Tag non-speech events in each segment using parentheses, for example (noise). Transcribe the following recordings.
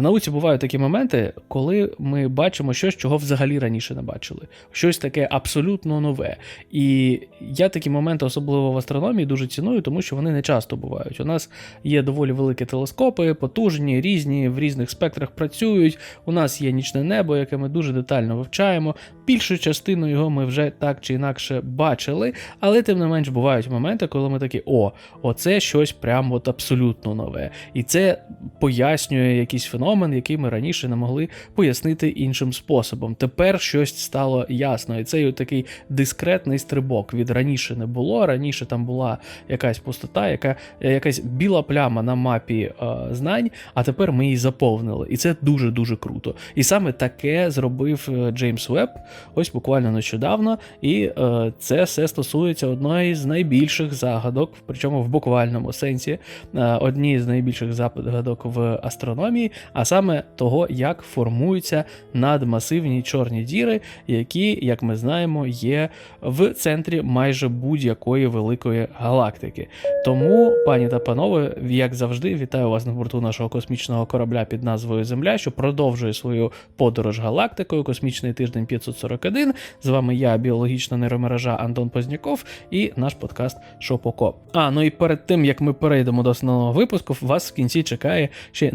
В науці бувають такі моменти, коли ми бачимо щось, чого взагалі раніше не бачили. Щось таке абсолютно нове. І я такі моменти, особливо в астрономії, дуже ціную, тому що вони не часто бувають. У нас є доволі великі телескопи, потужні, різні, в різних спектрах працюють. У нас є нічне небо, яке ми дуже детально вивчаємо. Більшу частину його ми вже так чи інакше бачили, але тим не менш бувають моменти, коли ми такі: о, оце щось прям от абсолютно нове. І це пояснює якийсь феномен, який ми раніше не могли пояснити іншим способом. Тепер щось стало ясно, і це такий дискретний стрибок. Від раніше не було. Раніше там була якась пустота, яка якась біла пляма на мапі е, знань, а тепер ми її заповнили. І це дуже дуже круто. І саме таке зробив е, Джеймс Веб ось буквально нещодавно. І е, це все стосується одної з найбільших загадок, причому в буквальному сенсі, е, одні з найбільших загадок в астрономії, а саме того, як формуються надмасивні чорні діри, які, як ми знаємо, є в центрі майже будь-якої великої галактики. Тому, пані та панове, як завжди, вітаю вас на борту нашого космічного корабля під назвою Земля, що продовжує свою подорож галактикою. Космічний тиждень 541. З вами я, біологічна нейромережа Антон Позняков, і наш подкаст Шопоко. А ну і перед тим як ми перейдемо до основного випуску, вас в кінці чекає ще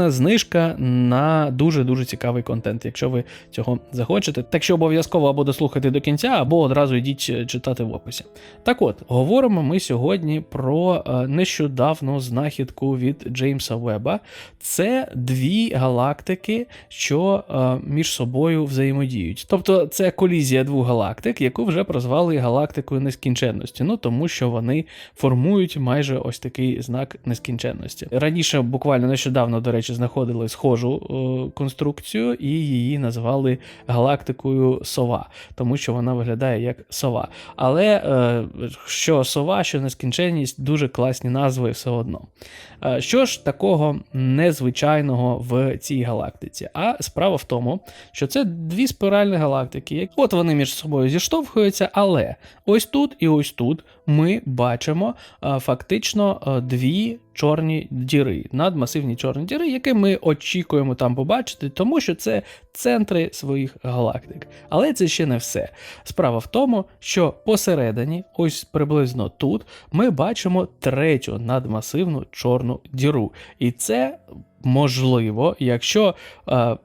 неймовірна знижка на дуже дуже цікавий контент, якщо ви цього захочете. Так що обов'язково або дослухайте до кінця, або одразу йдіть е, читати в описі. Так от, говоримо ми сьогодні про е, нещодавну знахідку від Джеймса Веба. Це дві галактики, що е, між собою взаємодіють. Тобто це колізія двох галактик, яку вже прозвали галактикою нескінченності. Ну тому що вони формують майже ось такий знак нескінченності. Раніше, буквально нещодавно, до речі, знаходили схожу е, конструкцію і її назвали галактикою сова, тому що вона виглядає як сова. Але е, що сова, що нескінченність, дуже класні назви все одно. Е, Що ж такого незвичайного в цій галактиці? А справа в тому, що це дві спіральні галактики. От вони між собою зіштовхуються, але ось тут і ось тут ми бачимо фактично дві чорні діри, надмасивні чорні діри, які ми очікуємо там побачити, тому що це центри своїх галактик. Але це ще не все. Справа в тому, що посередині, ось приблизно тут, ми бачимо третю надмасивну чорну діру. І це можливо, якщо. Е,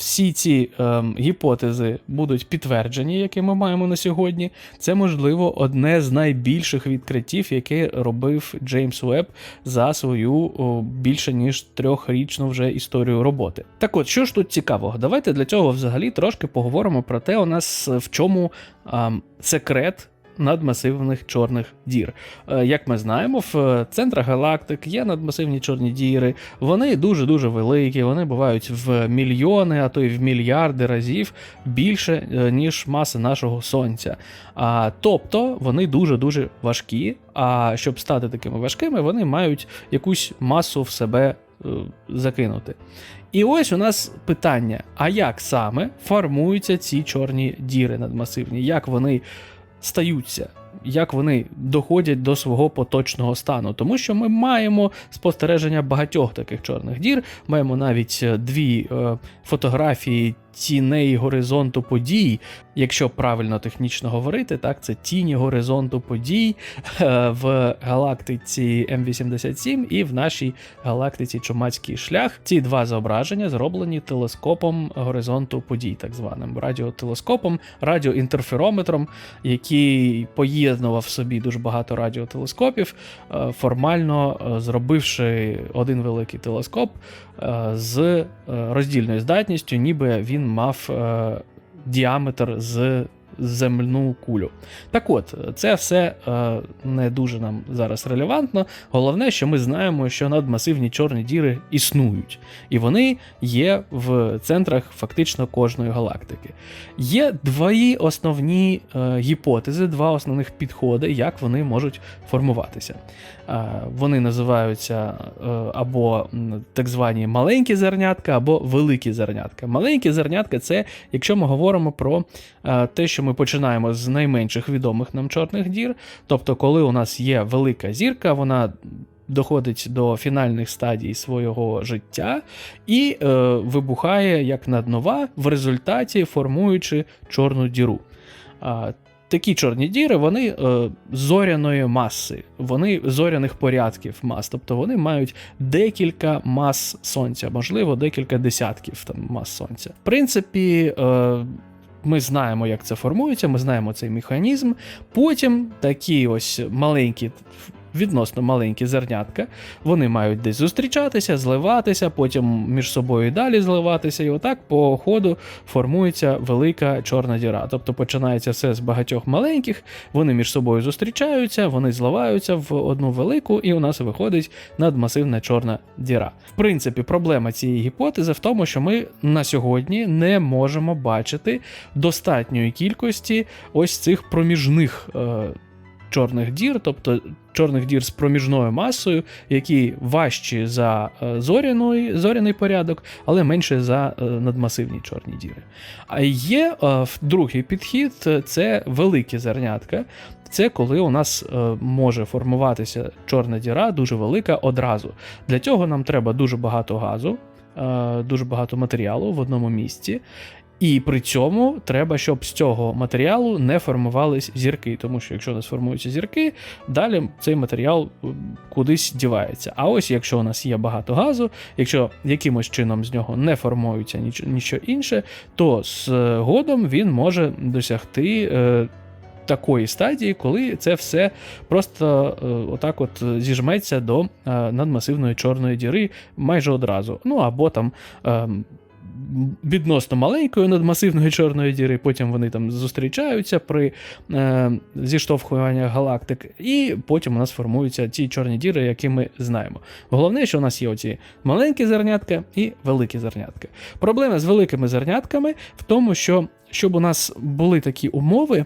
всі ці ем, гіпотези будуть підтверджені, які ми маємо на сьогодні. Це, можливо, одне з найбільших відкриттів, яке робив Джеймс Веб за свою о, більше ніж трьохрічну вже історію роботи. Так от, що ж тут цікавого? Давайте для цього взагалі трошки поговоримо про те, у нас в чому ем, секрет надмасивних чорних дір. Е, Як ми знаємо, в центрах галактик є надмасивні чорні діри. Вони дуже-дуже великі, вони бувають в мільйони, а то й в мільярди разів більше, е, ніж маса нашого сонця. А, тобто вони дуже-дуже важкі. А щоб стати такими важкими, вони мають якусь масу в себе е, закинути. І ось у нас питання: а як саме формуються ці чорні діри надмасивні? Як вони стаються? Як вони доходять до свого поточного стану, тому що ми маємо спостереження багатьох таких чорних дір. Маємо навіть е, дві е, фотографії тіней горизонту подій. Якщо правильно технічно говорити, так це тіні горизонту подій е, в галактиці М87 і в нашій галактиці Чумацький шлях. Ці два зображення зроблені телескопом горизонту подій, так званим радіотелескопом, радіоінтерферометром, який поєднував собі дуже багато радіотелескопів, е, формально е, зробивши один великий телескоп з роздільною здатністю, ніби він мав е, діаметр з земну кулю. Так от, це все е, не дуже нам зараз релевантно. Головне, що ми знаємо, що надмасивні чорні діри існують, і вони є в центрах фактично кожної галактики. Є дві основні е, гіпотези, два основних підходи, як вони можуть формуватися. Е, вони називаються е, або так звані маленькі зернятка, або великі зернятка. Маленькі зернятка це якщо ми говоримо про е, те, що ми починаємо з найменших відомих нам чорних дір. Тобто, коли у нас є велика зірка, вона доходить до фінальних стадій свого життя і вибухає як наднова, в результаті формуючи чорну діру. Такі чорні діри, вони е, зоряної маси, вони зоряних порядків мас, тобто вони мають декілька мас сонця, можливо, декілька десятків там мас сонця. В принципі, е, ми знаємо, як це формується, ми знаємо цей механізм. Потім такі ось маленькі. Відносно маленькі зернятка, вони мають десь зустрічатися, зливатися, потім між собою і далі зливатися, і отак по ходу формується велика чорна діра. Тобто починається все з багатьох маленьких, вони між собою зустрічаються, вони зливаються в одну велику, і у нас виходить надмасивна чорна діра. В принципі, проблема цієї гіпотези в тому, що ми на сьогодні не можемо бачити достатньої кількості ось цих проміжних. Е- Чорних дір, тобто чорних дір з проміжною масою, які важчі за е, зоряний, зоряний порядок, але менше за е, надмасивні чорні діри. А є е, другий підхід це великі зернятка. Це коли у нас може формуватися чорна діра дуже велика одразу. Для цього нам треба дуже багато газу, дуже багато матеріалу в одному місці. І при цьому треба, щоб з цього матеріалу не формувались зірки, тому що якщо у нас формуються зірки, далі цей матеріал кудись дівається. А ось якщо у нас є багато газу, якщо якимось чином з нього не формується нічого інше, то згодом він може досягти. Е, Такої стадії, коли це все просто е, отак от зіжметься до е, надмасивної чорної діри майже одразу. Ну або там е, відносно маленької надмасивної чорної діри, потім вони там зустрічаються при е, зіштовхуванні галактик, і потім у нас формуються ті чорні діри, які ми знаємо. Головне, що у нас є оці маленькі зернятка і великі зернятка. Проблема з великими зернятками в тому, що щоб у нас були такі умови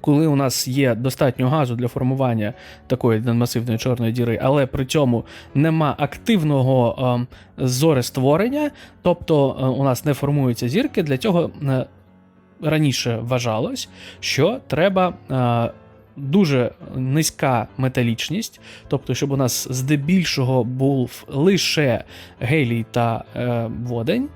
коли у нас є достатньо газу для формування такої масивної чорної діри, але при цьому нема активного е, зорестворення, тобто е, у нас не формуються зірки, для цього е, раніше вважалось, що треба. Е, Дуже низька металічність, тобто, щоб у нас здебільшого був лише гелій та е, водень,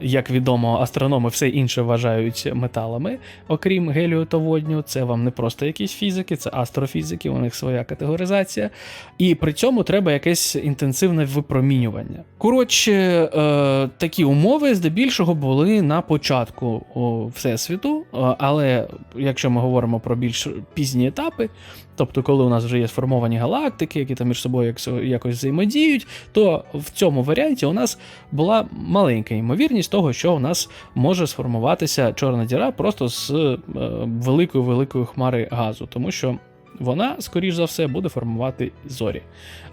як відомо, астрономи все інше вважають металами, окрім гелію та водню. Це вам не просто якісь фізики, це астрофізики, у них своя категоризація. І при цьому треба якесь інтенсивне випромінювання. Коротше, е, такі умови здебільшого були на початку Всесвіту, але якщо ми говоримо про більш пізні етапи, Тобто, коли у нас вже є сформовані галактики, які там між собою якось взаємодіють, то в цьому варіанті у нас була маленька ймовірність того, що у нас може сформуватися чорна діра просто з е, великою великою хмари газу, тому що вона, скоріш за все, буде формувати зорі.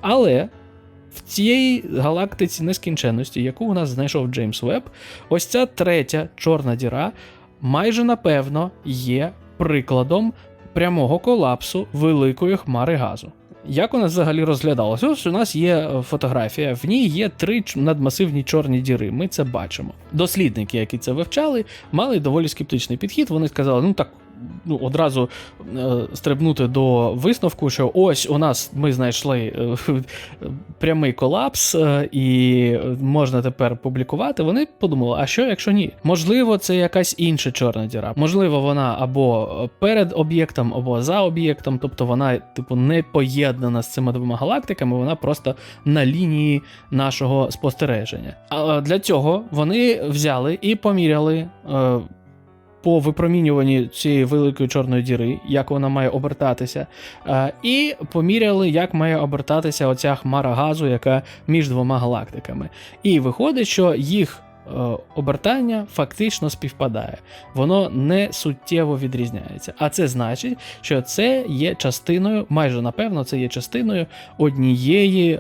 Але. В цій галактиці нескінченності, яку у нас знайшов Джеймс Веб, ось ця третя чорна діра майже напевно є прикладом прямого колапсу великої хмари газу. Як у нас взагалі розглядалося? Ось у нас є е, фотографія, в ній є три надмасивні чорні діри. Ми це бачимо. Дослідники, які це вивчали, мали доволі скептичний підхід. Вони сказали, ну так ну, одразу е, стрибнути до висновку, що ось у нас ми знайшли е, (laughs) прямий колапс, е, і можна тепер публікувати. Вони подумали, а що, якщо ні? Можливо, це якась інша чорна діра. Можливо, вона або перед об'єктом, або за об'єктом, тобто вона, типу, не поєднана з цими двома галактиками, вона просто на лінії нашого спостереження. А для цього вони взяли і поміряли по випромінюванні цієї великої чорної діри, як вона має обертатися, е, і поміряли, як має обертатися оця хмара газу, яка між двома галактиками. І виходить, що їх. Е, обертання фактично співпадає, воно не суттєво відрізняється. А це значить, що це є частиною, майже напевно, це є частиною однієї е,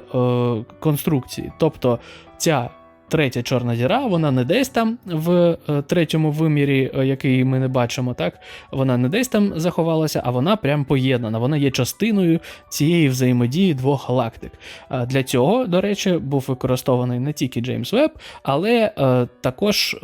конструкції. Тобто ця третя чорна діра, вона не десь там в е, третьому вимірі, е, який ми не бачимо, так вона не десь там заховалася, а вона прям поєднана. Вона є частиною цієї взаємодії двох галактик. Для цього, до речі, був використований не тільки Джеймс Веб, але е, також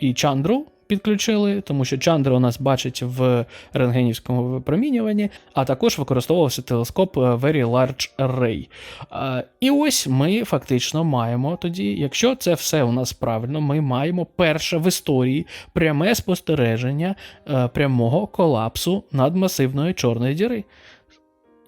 і Чандру підключили, тому що Чандра у нас бачить в рентгенівському випромінюванні, а також використовувався телескоп е, Very Large Array. Е, І ось ми фактично маємо тоді, якщо це все у нас правильно, ми маємо перше в історії пряме спостереження е, прямого колапсу надмасивної чорної діри.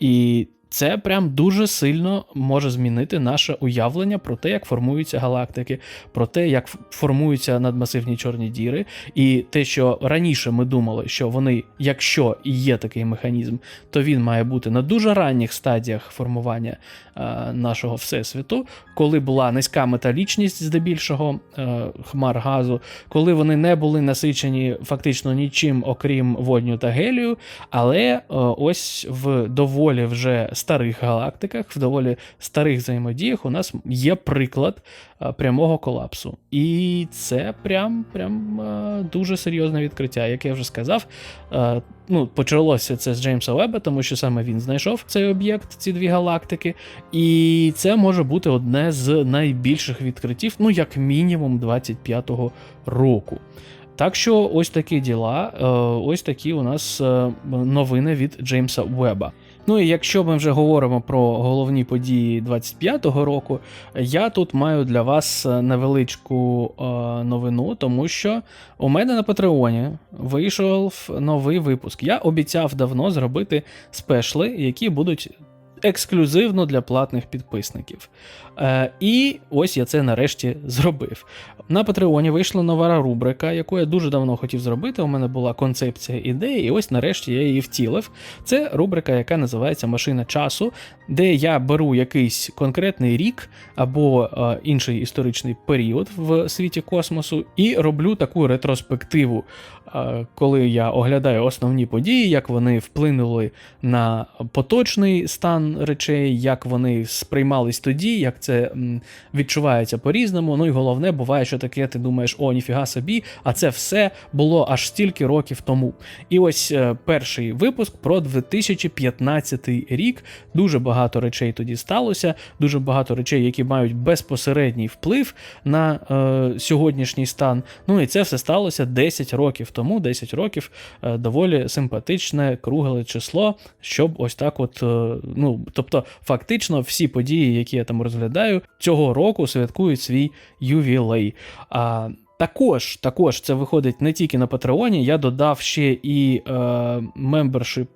І це прям дуже сильно може змінити наше уявлення про те, як формуються галактики, про те, як формуються надмасивні чорні діри, і те, що раніше ми думали, що вони, якщо є такий механізм, то він має бути на дуже ранніх стадіях формування е, нашого всесвіту, коли була низька металічність, здебільшого е, хмар газу, коли вони не були насичені фактично нічим, окрім водню та гелію, але е, ось в доволі вже старих галактиках, в доволі старих взаємодіях у нас є приклад е, прямого колапсу. І це прям, прям е, дуже серйозне відкриття. Як я вже сказав, е, ну, почалося це з Джеймса Веба, тому що саме він знайшов цей об'єкт, ці дві галактики. І це може бути одне з найбільших відкриттів, ну, як мінімум, 25-го року. Так що ось такі діла, ось такі у нас новини від Джеймса Веба. Ну і якщо ми вже говоримо про головні події 25-го року, я тут маю для вас е, невеличку е, новину, тому що у мене на Патреоні вийшов новий випуск. Я обіцяв давно зробити спешли, які будуть ексклюзивно для платних підписників. Е, і ось я це нарешті зробив. На Патреоні вийшла нова рубрика, яку я дуже давно хотів зробити. У мене була концепція ідеї, і ось нарешті я її втілив. Це рубрика, яка називається Машина часу, де я беру якийсь конкретний рік або е, інший історичний період в світі космосу і роблю таку ретроспективу, коли я оглядаю основні події, як вони вплинули на поточний стан речей, як вони сприймались тоді, як це відчувається по-різному. Ну і головне, буває, що таке, ти думаєш, о, ніфіга собі, а це все було аж стільки років тому. І ось е, перший випуск про 2015 рік. Дуже багато речей тоді сталося, дуже багато речей, які мають безпосередній вплив на е, сьогоднішній стан. Ну і це все сталося 10 років тому. 10 років е, доволі симпатичне, кругле число, щоб ось так, от, е, ну тобто, фактично, всі події, які я там розглядаю, цього року святкують свій ювілей. А, також, також це виходить не тільки на Патреоні, я додав ще і е,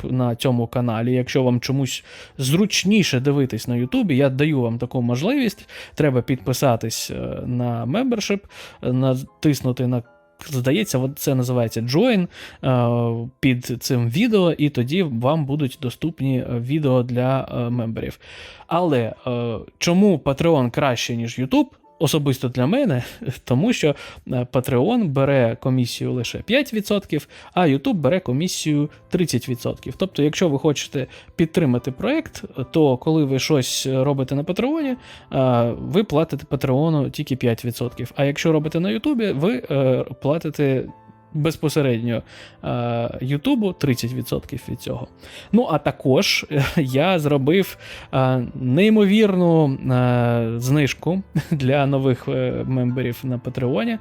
на цьому каналі. Якщо вам чомусь зручніше дивитись на Ютубі, я даю вам таку можливість. Треба підписатись е, на мембершип, натиснути на. Здається, це називається Join е, під цим відео, і тоді вам будуть доступні е, відео для е, мемберів. Але чому Patreon краще, ніж YouTube? Особисто для мене, тому що е, Patreon бере комісію лише 5%, а YouTube бере комісію 30%. Тобто, якщо ви хочете підтримати проект, то коли ви щось робите на Patreon, е, ви платите Patreon тільки 5%. А якщо робите на YouTube, ви е, платите безпосередньо е, Ютубу 30% від цього. Ну, а також е, я зробив е, неймовірну знижку (laughs) для нових мемберів на Патреоні.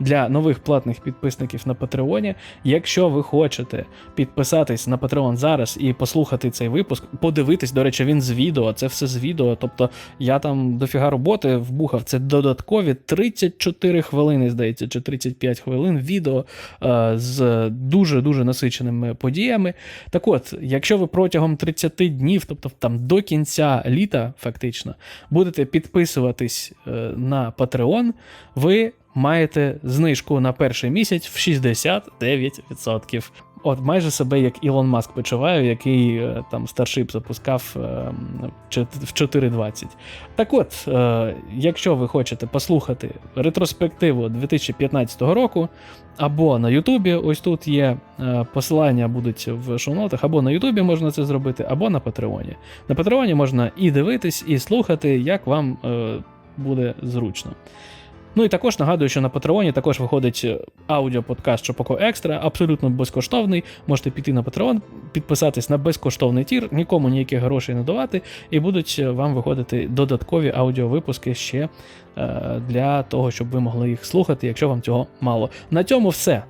Для нових платних підписників на Патреоні. Якщо ви хочете підписатись на Patreon зараз і послухати цей випуск, подивитись, до речі, він з відео, це все з відео. Тобто я там дофіга роботи вбухав. Це додаткові 34 хвилини, здається, чи 35 хвилин відео е, з дуже-дуже насиченими подіями. Так от, якщо ви протягом 30 днів, тобто там до кінця літа, фактично, будете підписуватись е, на Patreon, ви маєте знижку на перший місяць в 69%. От майже себе як Ілон Маск почуваю, який е, там старшип запускав е, в 4.20. Так от, е, якщо ви хочете послухати ретроспективу 2015 року, або на Ютубі, ось тут є посилання будуть в шоу-нотах, або на Ютубі можна це зробити, або на Патреоні. На Патреоні можна і дивитись, і слухати, як вам буде зручно. Ну і також нагадую, що на Патреоні також виходить е, аудіоподкаст Шопоко Екстра, абсолютно безкоштовний. Можете піти на Патреон, підписатись на безкоштовний тір, нікому ніяких грошей не давати, і будуть е, вам виходити додаткові аудіовипуски ще е, для того, щоб ви могли їх слухати, якщо вам цього мало. На цьому все.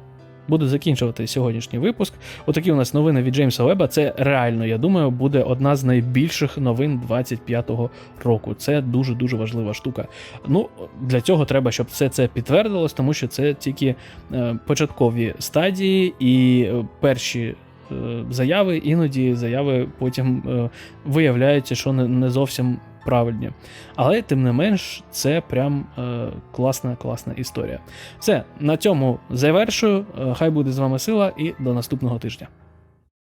Буду закінчувати сьогоднішній випуск. Отакі у нас новини від Джеймса Веба. Це реально, я думаю, буде одна з найбільших новин 25-го року. Це дуже дуже важлива штука. Ну, для цього треба, щоб все це підтвердилось, тому що це тільки е, початкові стадії і е, перші. е, Заяви, іноді заяви потім е, виявляються, що не, не зовсім правильні. Але тим не менш, це прям е, класна, класна історія. Все, на цьому завершую. Е, Хай буде з вами сила і до наступного тижня.